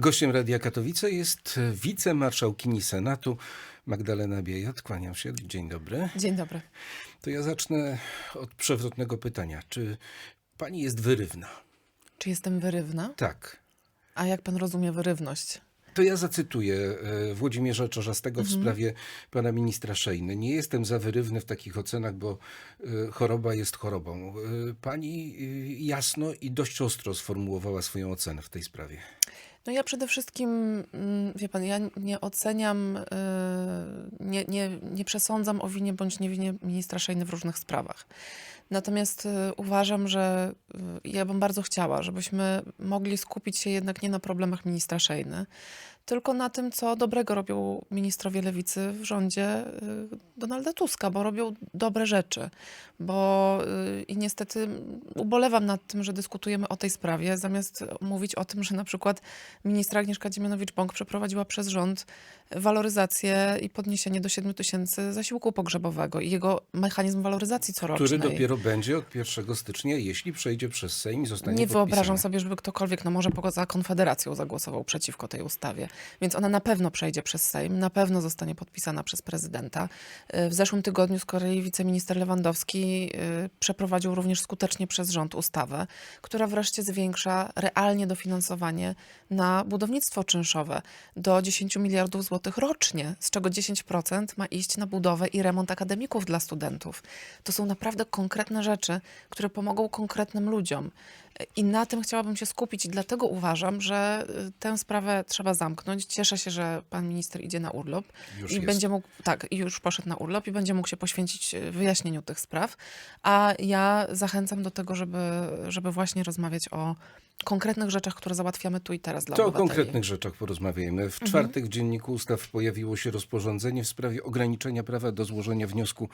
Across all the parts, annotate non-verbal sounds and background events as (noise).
Gościem Radia Katowice jest wicemarszałkini Senatu Magdalena Biejat. Kłaniam się. Dzień dobry. Dzień dobry. To ja zacznę od przewrotnego pytania. Czy pani jest wyrywna? Czy jestem wyrywna? Tak. A jak pan rozumie wyrywność? To ja zacytuję e, Włodzimierza Czorzastego Mhm. w sprawie pana ministra Szejny. Nie jestem za wyrywny w takich ocenach, bo e, choroba jest chorobą. E, Pani jasno i dość ostro sformułowała swoją ocenę w tej sprawie. No ja przede wszystkim, mm, wie pan, ja nie oceniam, y, nie, nie, nie przesądzam o winie bądź niewinie ministra Szejny w różnych sprawach. Natomiast y, uważam, że y, ja bym bardzo chciała, żebyśmy mogli skupić się jednak nie na problemach ministra Szejny, tylko na tym, co dobrego robią ministrowie lewicy w rządzie y, Donalda Tuska, bo robią dobre rzeczy. Bo y, i niestety ubolewam nad tym, że dyskutujemy o tej sprawie, zamiast mówić o tym, że na przykład ministra Agnieszka Dziemianowicz-Bąk przeprowadziła przez rząd waloryzację i podniesienie do 7 tysięcy zasiłku pogrzebowego i jego mechanizm waloryzacji corocznej. Który dopiero będzie od 1 stycznia, jeśli przejdzie przez Sejm i zostanie Nie wyobrażam podpisany. sobie, żeby ktokolwiek, no może poza Konfederacją zagłosował przeciwko tej ustawie. Więc ona na pewno przejdzie przez Sejm, na pewno zostanie podpisana przez prezydenta. Y, W zeszłym tygodniu z kolei wiceminister Lewandowski y, przeprowadził również skutecznie przez rząd ustawę, która wreszcie zwiększa realnie dofinansowanie na budownictwo czynszowe do 10 miliardów złotych rocznie, z czego 10% ma iść na budowę i remont akademików dla studentów. To są naprawdę konkretne rzeczy, które pomogą konkretnym ludziom. I na tym chciałabym się skupić i dlatego uważam, że y, tę sprawę trzeba zamknąć. Cieszę się, że pan minister idzie na urlop Już i jest. będzie mógł, tak, i już poszedł na urlop i będzie mógł się poświęcić y, wyjaśnieniu tych spraw. A ja zachęcam do tego, żeby, żeby właśnie rozmawiać o konkretnych rzeczach, które załatwiamy tu i teraz dla To o obywateli. konkretnych rzeczach porozmawiajmy. Mhm. W czwartek w Dzienniku Ustaw pojawiło się rozporządzenie w sprawie ograniczenia prawa do złożenia wniosku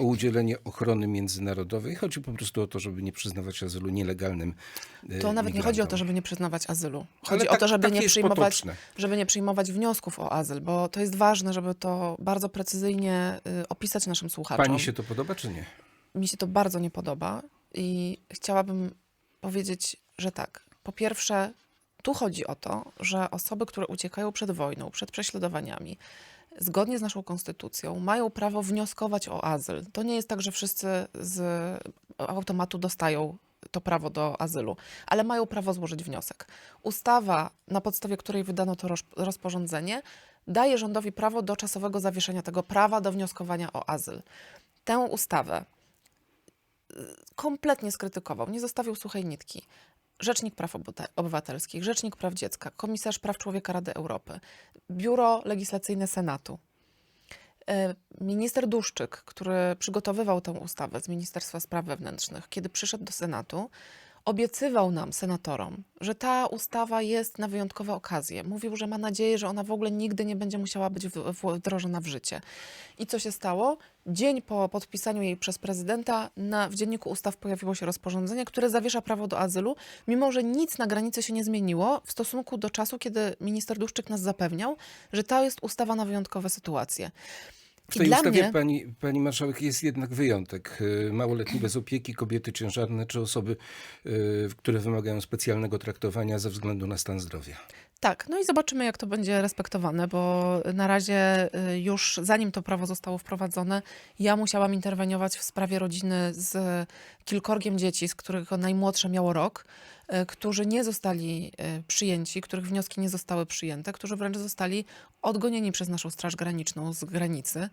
o udzielenie ochrony międzynarodowej. Chodzi po prostu o to, żeby nie przyznawać azylu nielegalnym e, To nawet nie chodzi o to, migrantom. żeby nie przyznawać azylu. Chodzi o tak- to, żeby takie nie, przyjmować, potoczne. żeby nie przyjmować wniosków o azyl, bo to jest ważne, żeby to bardzo precyzyjnie y, opisać naszym słuchaczom. Pani się to podoba, czy nie? Mi się to bardzo nie podoba i chciałabym powiedzieć, że tak. Po pierwsze, tu chodzi o to, że osoby, które uciekają przed wojną, przed prześladowaniami, zgodnie z naszą konstytucją, mają prawo wnioskować o azyl. To nie jest tak, że wszyscy z automatu dostają to prawo do azylu, ale mają prawo złożyć wniosek. Ustawa, na podstawie której wydano to roz- rozporządzenie, daje rządowi prawo do czasowego zawieszenia tego prawa do wnioskowania o azyl. Tę ustawę kompletnie skrytykował, nie zostawił suchej nitki. Rzecznik Praw Obywatelskich, Rzecznik Praw Dziecka, Komisarz Praw Człowieka Rady Europy, Biuro Legislacyjne Senatu. E, Minister Duszczyk, który przygotowywał tę ustawę z Ministerstwa Spraw Wewnętrznych, kiedy przyszedł do Senatu, obiecywał nam, senatorom, że ta ustawa jest na wyjątkowe okazje. Mówił, że ma nadzieję, że ona w ogóle nigdy nie będzie musiała być wdrożona w życie. I co się stało? Dzień po podpisaniu jej przez prezydenta na, w Dzienniku Ustaw pojawiło się rozporządzenie, które zawiesza prawo do azylu, mimo że nic na granicy się nie zmieniło w stosunku do czasu, kiedy minister Duszczyk nas zapewniał, że to jest ustawa na wyjątkowe sytuacje. W tej ustawie, mnie- pani, pani marszałek, jest jednak wyjątek. Y, Małoletni bez opieki, kobiety ciężarne czy osoby, y, które wymagają specjalnego traktowania ze względu na stan zdrowia. Tak, no i zobaczymy, jak to będzie respektowane, bo na razie y, już zanim to prawo zostało wprowadzone, ja musiałam interweniować w sprawie rodziny z kilkorgiem dzieci, z których najmłodsze miało rok, y, którzy nie zostali y, przyjęci, których wnioski nie zostały przyjęte, którzy wręcz zostali odgonieni przez naszą Straż Graniczną z granicy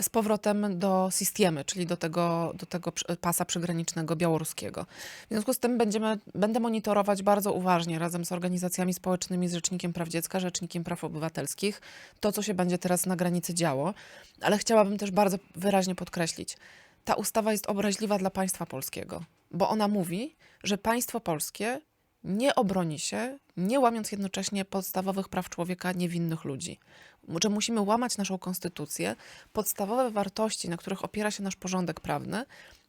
z powrotem do Sistiemy, czyli do tego, do tego pasa przygranicznego białoruskiego. W związku z tym będziemy, będę monitorować bardzo uważnie razem z organizacjami społecznymi, z Rzecznikiem Praw Dziecka, Rzecznikiem Praw Obywatelskich, to, co się będzie teraz na granicy działo. Ale chciałabym też bardzo wyraźnie podkreślić, ta ustawa jest obraźliwa dla państwa polskiego, bo ona mówi, że państwo polskie nie obroni się, nie łamiąc jednocześnie podstawowych praw człowieka niewinnych ludzi. Że musimy łamać naszą konstytucję, podstawowe wartości, na których opiera się nasz porządek prawny,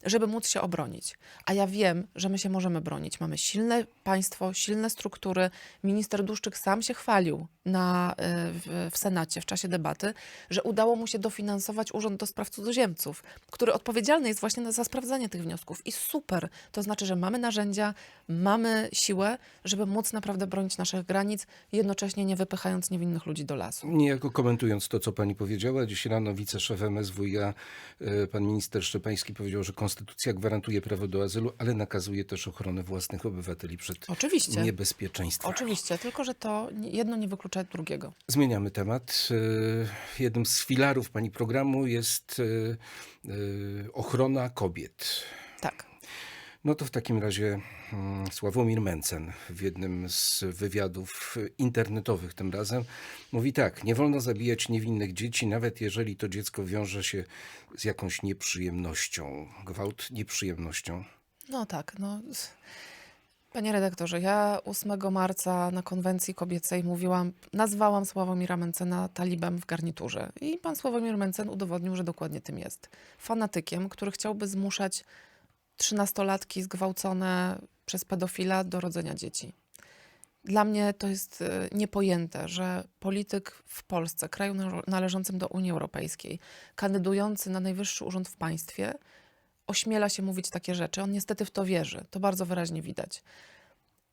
żeby móc się obronić. A ja wiem, że my się możemy bronić. Mamy silne państwo, silne struktury. Minister Duszczyk sam się chwalił na, y, w, w Senacie w czasie debaty, że udało mu się dofinansować Urząd do Spraw Cudzoziemców, który odpowiedzialny jest właśnie za sprawdzanie tych wniosków. I super. To znaczy, że mamy narzędzia, mamy siłę, żeby móc naprawdę bronić naszych granic, jednocześnie nie wypychając niewinnych ludzi do lasu. Niejako komentując to, co pani powiedziała, dziś rano wiceszef MSWiA, e, pan minister Szczepański powiedział, że konstytucja gwarantuje prawo do azylu, ale nakazuje też ochronę własnych obywateli przed Oczywiście. niebezpieczeństwem. Oczywiście, tylko że to jedno nie wyklucza drugiego. Zmieniamy temat. E, Jednym z filarów pani programu jest e, e, ochrona kobiet. Tak. No to w takim razie mm, Sławomir Mencen w jednym z wywiadów internetowych tym razem mówi tak, nie wolno zabijać niewinnych dzieci, nawet jeżeli to dziecko wiąże się z jakąś nieprzyjemnością. Gwałt nieprzyjemnością. No tak, no. Panie redaktorze, ja 8 marca na konwencji kobiecej mówiłam, nazwałam Sławomira Mencena talibem w garniturze. I pan Sławomir Mencen udowodnił, że dokładnie tym jest. Fanatykiem, który chciałby zmuszać trzynastolatki zgwałcone przez pedofila do rodzenia dzieci. Dla mnie to jest e, niepojęte, że polityk w Polsce, kraju nale- należącym do Unii Europejskiej, kandydujący na najwyższy urząd w państwie, ośmiela się mówić takie rzeczy. On niestety w to wierzy. To bardzo wyraźnie widać.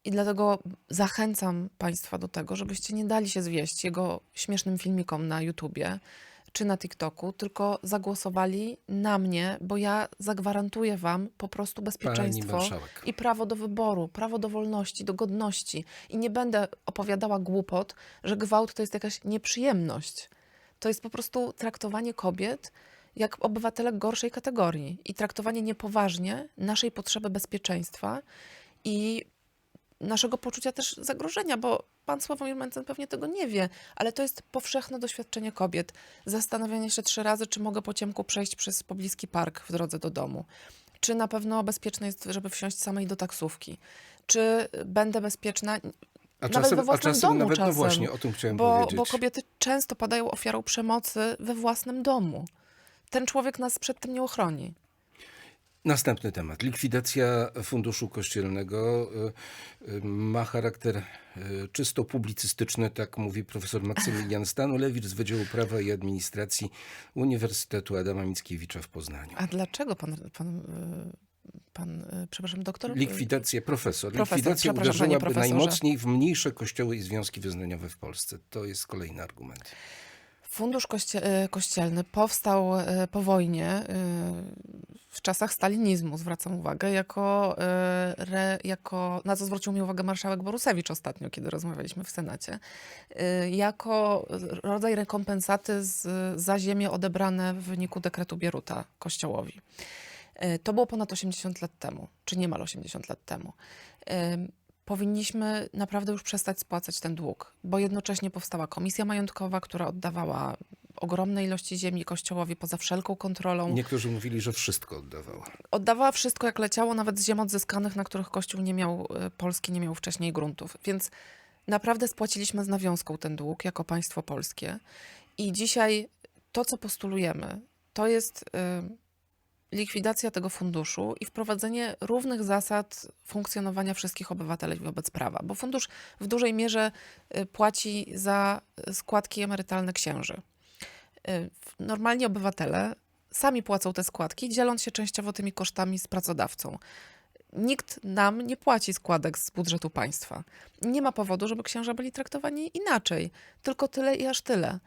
I dlatego zachęcam Państwa do tego, żebyście nie dali się zwieść jego śmiesznym filmikom na YouTubie czy na TikToku, tylko zagłosowali na mnie, bo ja zagwarantuję Wam po prostu bezpieczeństwo i prawo do wyboru, prawo do wolności, do godności. I nie będę opowiadała głupot, że gwałt to jest jakaś nieprzyjemność. To jest po prostu traktowanie kobiet jak obywatelek gorszej kategorii i traktowanie niepoważnie naszej potrzeby bezpieczeństwa i naszego poczucia też zagrożenia, bo pan Sławomir Mencen pewnie tego nie wie, ale to jest powszechne doświadczenie kobiet. Zastanawianie się trzy razy, czy mogę po ciemku przejść przez pobliski park w drodze do domu. Czy na pewno bezpieczne jest, żeby wsiąść samej do taksówki? Czy będę bezpieczna A nawet czasem, we a własnym czasem domu nawet, czasem? no właśnie, o tym chciałem bo, powiedzieć. bo kobiety często padają ofiarą przemocy we własnym domu. Ten człowiek nas przed tym nie ochroni. Następny temat. Likwidacja Funduszu Kościelnego y, y, ma charakter y, czysto publicystyczny, tak mówi profesor Maksymilian (laughs) Stanulewicz z Wydziału Prawa i Administracji Uniwersytetu Adama Mickiewicza w Poznaniu. A dlaczego pan, pan, pan przepraszam, doktor? Likwidacja, profesor, Profesor, likwidacja uderzyłaby najmocniej w mniejsze kościoły i związki wyznaniowe w Polsce. To jest kolejny argument. Fundusz y, Kościelny powstał y, po wojnie, y, w czasach stalinizmu, zwracam uwagę, jako, re, jako, na co zwrócił mi uwagę marszałek Borusewicz ostatnio, kiedy rozmawialiśmy w Senacie, jako rodzaj rekompensaty z, za ziemię odebrane w wyniku dekretu Bieruta Kościołowi. To było ponad 80 lat temu, czy niemal 80 lat temu. Powinniśmy naprawdę już przestać spłacać ten dług, bo jednocześnie powstała komisja majątkowa, która oddawała ogromne ilości ziemi Kościołowi poza wszelką kontrolą. Niektórzy mówili, że wszystko oddawała. Oddawała wszystko jak leciało, nawet z ziem odzyskanych, na których Kościół nie miał, y, Polski nie miał wcześniej gruntów. Więc naprawdę spłaciliśmy z nawiązką ten dług jako państwo polskie. I dzisiaj to, co postulujemy, to jest y, likwidacja tego funduszu i wprowadzenie równych zasad funkcjonowania wszystkich obywateli wobec prawa, bo fundusz w dużej mierze y, płaci za składki emerytalne księży. Y, Normalni obywatele sami płacą te składki, dzieląc się częściowo tymi kosztami z pracodawcą. Nikt nam nie płaci składek z budżetu państwa. Nie ma powodu, żeby księża byli traktowani inaczej. Tylko tyle i aż tyle.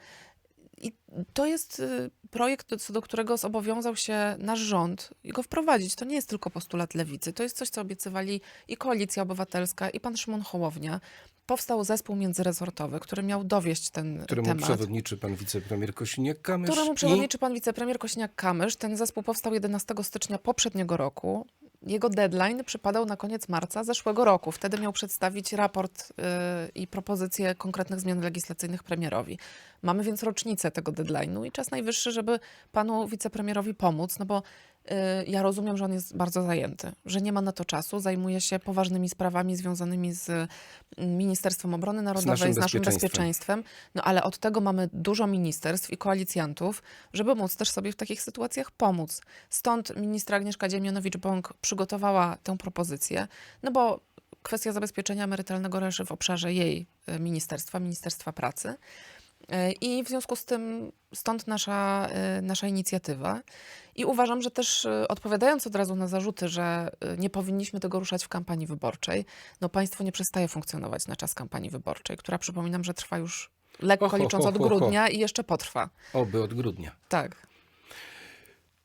I to jest y, projekt, co do którego zobowiązał się nasz rząd i go wprowadzić. To nie jest tylko postulat lewicy. To jest coś, co obiecywali i Koalicja Obywatelska, i pan Szymon Hołownia. Powstał zespół międzyresortowy, który miał dowieść ten Któremu temat przewodniczy pan wicepremier Kosiniak-Kamysz. któremu i- przewodniczy pan wicepremier Kośniak-Kamysz. Ten zespół powstał 11 stycznia poprzedniego roku. Jego deadline przypadał na koniec marca zeszłego roku. Wtedy miał przedstawić raport yy, i propozycje konkretnych zmian legislacyjnych premierowi. Mamy więc rocznicę tego deadline'u i czas najwyższy, żeby panu wicepremierowi pomóc, no bo Ja rozumiem, że on jest bardzo zajęty, że nie ma na to czasu, zajmuje się poważnymi sprawami związanymi z mm, Ministerstwem Obrony Narodowej, naszym z naszym bezpieczeństwem. bezpieczeństwem. No ale od tego mamy dużo ministerstw i koalicjantów, żeby móc też sobie w takich sytuacjach pomóc. Stąd ministra Agnieszka Dziemianowicz-Bąk przygotowała tę propozycję, no bo kwestia zabezpieczenia emerytalnego leży w obszarze jej e, ministerstwa, Ministerstwa Pracy. E, I w związku z tym stąd nasza, e, nasza inicjatywa. I uważam, że też e, odpowiadając od razu na zarzuty, że nie powinniśmy tego ruszać w kampanii wyborczej, no państwo nie przestaje funkcjonować na czas kampanii wyborczej, która przypominam, że trwa już lekko Ho, ho, licząc od ho, ho. grudnia i jeszcze potrwa. Oby od grudnia. Tak.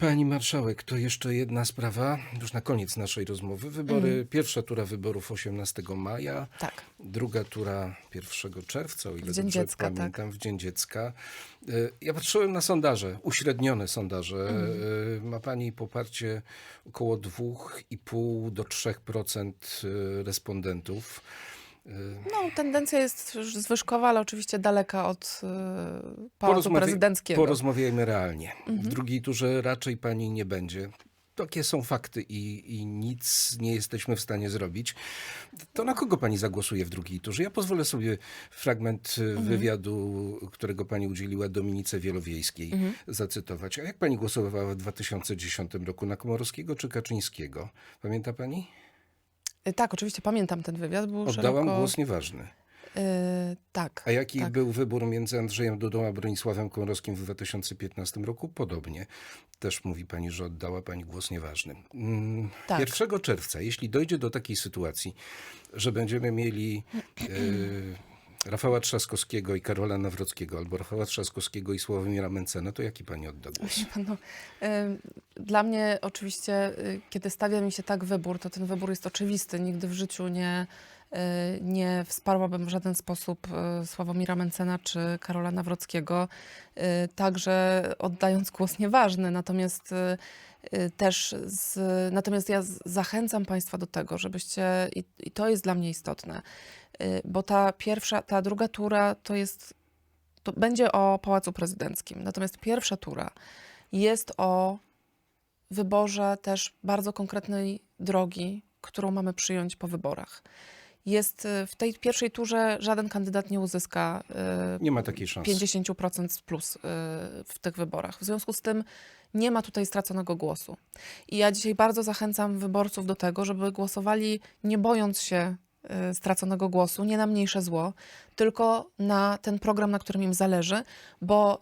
Pani marszałek, to jeszcze jedna sprawa, już na koniec naszej rozmowy. Wybory, Mhm. pierwsza tura wyborów 18 maja, Tak. druga tura 1 czerwca, o ile Dzień dobrze Dziecka, tak. pamiętam, w Dzień Dziecka. Y, Ja patrzyłem na sondaże, uśrednione sondaże. Y, Ma pani poparcie około 2,5 do 3% y, respondentów. No, tendencja jest już zwyżkowa, ale oczywiście daleka od y, pałacu Porozmawia- prezydenckiego. Porozmawiajmy realnie. Mhm. W drugiej turze raczej pani nie będzie. Takie są fakty i, i nic nie jesteśmy w stanie zrobić. To na kogo pani zagłosuje w drugiej turze? Ja pozwolę sobie fragment y, Mhm. wywiadu, którego pani udzieliła Dominice Wielowiejskiej, Mhm. zacytować. A jak pani głosowała w 2010 roku? Na Komorowskiego czy Kaczyńskiego? Pamięta pani? Y, Tak, oczywiście pamiętam ten wywiad. Był Oddałam szeroko... głos nieważny. Y, tak. A jaki tak. był wybór między Andrzejem Dudą a Bronisławem Komorowskim w 2015 roku? Podobnie. Też mówi pani, że oddała pani głos nieważny. Mm, Tak. 1 czerwca, jeśli dojdzie do takiej sytuacji, że będziemy mieli e, (clears throat) Rafała Trzaskowskiego i Karola Nawrockiego, albo Rafała Trzaskowskiego i Sławomira Mencena, to jaki pani odda głos? No, dla mnie oczywiście, y, kiedy stawia mi się tak wybór, to ten wybór jest oczywisty. Nigdy w życiu nie, y, nie wsparłabym w żaden sposób Sławomira Mencena czy Karola Nawrockiego, także oddając głos nieważny. Natomiast też z, natomiast ja zachęcam Państwa do tego, żebyście, i, i to jest dla mnie istotne, y, bo ta pierwsza, ta druga tura to jest, to będzie o Pałacu Prezydenckim. Natomiast pierwsza tura jest o wyborze też bardzo konkretnej drogi, którą mamy przyjąć po wyborach. Jest y, w tej pierwszej turze żaden kandydat nie uzyska y, Nie ma takiej szansy. 50% plus y, w tych wyborach. W związku z tym nie ma tutaj straconego głosu. I ja dzisiaj bardzo zachęcam wyborców do tego, żeby głosowali nie bojąc się straconego głosu, nie na mniejsze zło, tylko na ten program, na którym im zależy, bo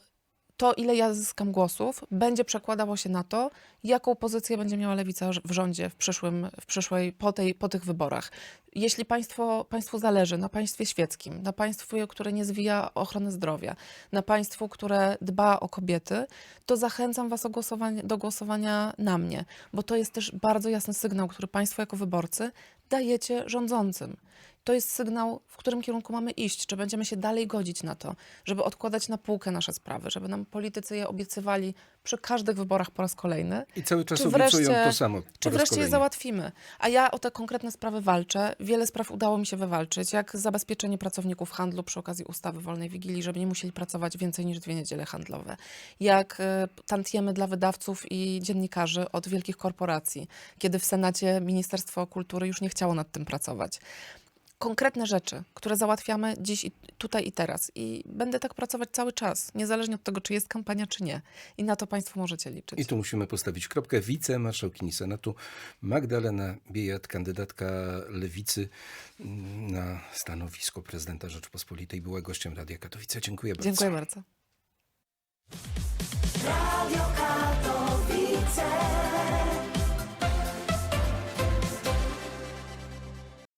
to, ile ja zyskam głosów, będzie przekładało się na to, jaką pozycję będzie miała lewica w rządzie w przyszłym, w przyszłej, po, tej, po tych wyborach. Jeśli państwo, państwu zależy na państwie świeckim, na państwie, które nie zwija ochrony zdrowia, na państwu, które dba o kobiety, to zachęcam was głosowanie, do głosowania na mnie, bo to jest też bardzo jasny sygnał, który państwo jako wyborcy dajecie rządzącym. To jest sygnał, w którym kierunku mamy iść. Czy będziemy się dalej godzić na to, żeby odkładać na półkę nasze sprawy, żeby nam politycy je obiecywali przy każdych wyborach po raz kolejny, I cały czas Czy obiecują wreszcie- to samo. czy wreszcie je kolejny. załatwimy? A ja o te konkretne sprawy walczę. Wiele spraw udało mi się wywalczyć, jak zabezpieczenie pracowników handlu przy okazji ustawy wolnej wigilii, żeby nie musieli pracować więcej niż dwie niedziele handlowe. Jak e, tantiemy dla wydawców i dziennikarzy od wielkich korporacji, kiedy w Senacie Ministerstwo Kultury już nie chciało nad tym pracować. Konkretne rzeczy, które załatwiamy dziś, i tutaj i teraz. I będę tak pracować cały czas, niezależnie od tego, czy jest kampania, czy nie. I na to Państwo możecie liczyć. I tu musimy postawić kropkę. Wicemarszałkini Senatu Magdalena Biejat, kandydatka Lewicy mm, na stanowisko prezydenta Rzeczpospolitej, była gościem Radia Katowice. Dziękuję bardzo. Dziękuję bardzo. Radio Katowice.